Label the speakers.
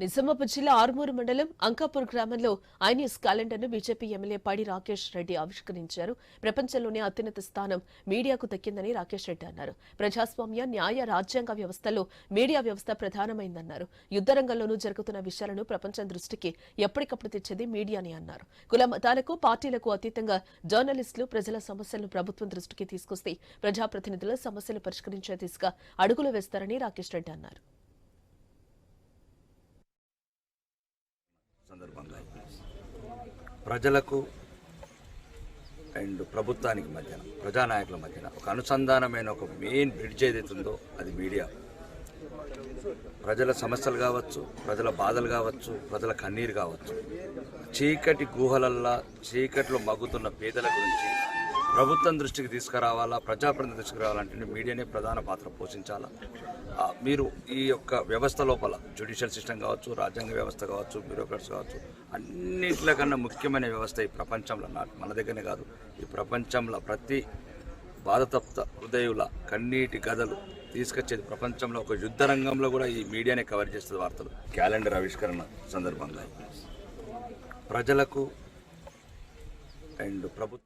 Speaker 1: నిజామాబాద్ జిల్లా ఆర్మూరు మండలం అంకాపూర్ గ్రామంలో ఐన్యూస్ క్యాలెండర్ను బీజేపీ ఎమ్మెల్యే పాడి రాకేష్ రెడ్డి ఆవిష్కరించారు. ప్రపంచంలోనే అత్యున్నత స్థానం మీడియాకు దక్కిందని రాకేష్ రెడ్డి అన్నారు. ప్రజాస్వామ్య న్యాయ రాజ్యాంగ వ్యవస్థలో మీడియా వ్యవస్థ ప్రధానమైందన్నారు. యుద్ధరంగంలోనూ జరుగుతున్న విషయాలను ప్రపంచం దృష్టికి ఎప్పటికప్పుడు తెచ్చేది మీడియాని అన్నారు. కుల మతాలకు పార్టీలకు అతీతంగా జర్నలిస్టులు ప్రజల సమస్యలను ప్రభుత్వం దృష్టికి తీసుకొస్తే ప్రజాప్రతినిధుల సమస్యలు పరిష్కరించే దిశగా అడుగులు వేస్తారని రాకేష్ రెడ్డి అన్నారు
Speaker 2: సందర్భంగా ప్రజలకు అండ్ ప్రభుత్వానికి మధ్యన ప్రజానాయకుల మధ్యన ఒక అనుసంధానమైన ఒక మెయిన్ బ్రిడ్జ్ ఏదైతుందో ఉందో అది మీడియా. ప్రజల సమస్యలు కావచ్చు ప్రజల బాధలు కావచ్చు ప్రజల కన్నీరు కావచ్చు చీకటి గుహలల్లా చీకట్లో మగ్గుతున్న పేదల గురించి ప్రభుత్వం దృష్టికి తీసుకురావాలా ప్రజాప్రతినిధి దృష్టికి రావాలంటే మీడియానే ప్రధాన పాత్ర పోషించాలా? మీరు ఈ యొక్క వ్యవస్థ లోపల జ్యుడిషియల్ సిస్టమ్ కావచ్చు రాజ్యాంగ వ్యవస్థ కావచ్చు బ్యూరోక్రాట్స్ కావచ్చు అన్నింటికన్నా ముఖ్యమైన వ్యవస్థ ఈ ప్రపంచంలో నా మన దగ్గరనే కాదు. ఈ ప్రపంచంలో ప్రతి బాధతప్త హృదయుల కన్నీటి గదలు తీసుకొచ్చేది ప్రపంచంలో ఒక యుద్ధ రంగంలో కూడా ఈ మీడియానే కవర్ చేస్తుంది వార్తలు. క్యాలెండర్ ఆవిష్కరణ సందర్భంగా. ప్రజలకు అండ్ ప్రభుత్వం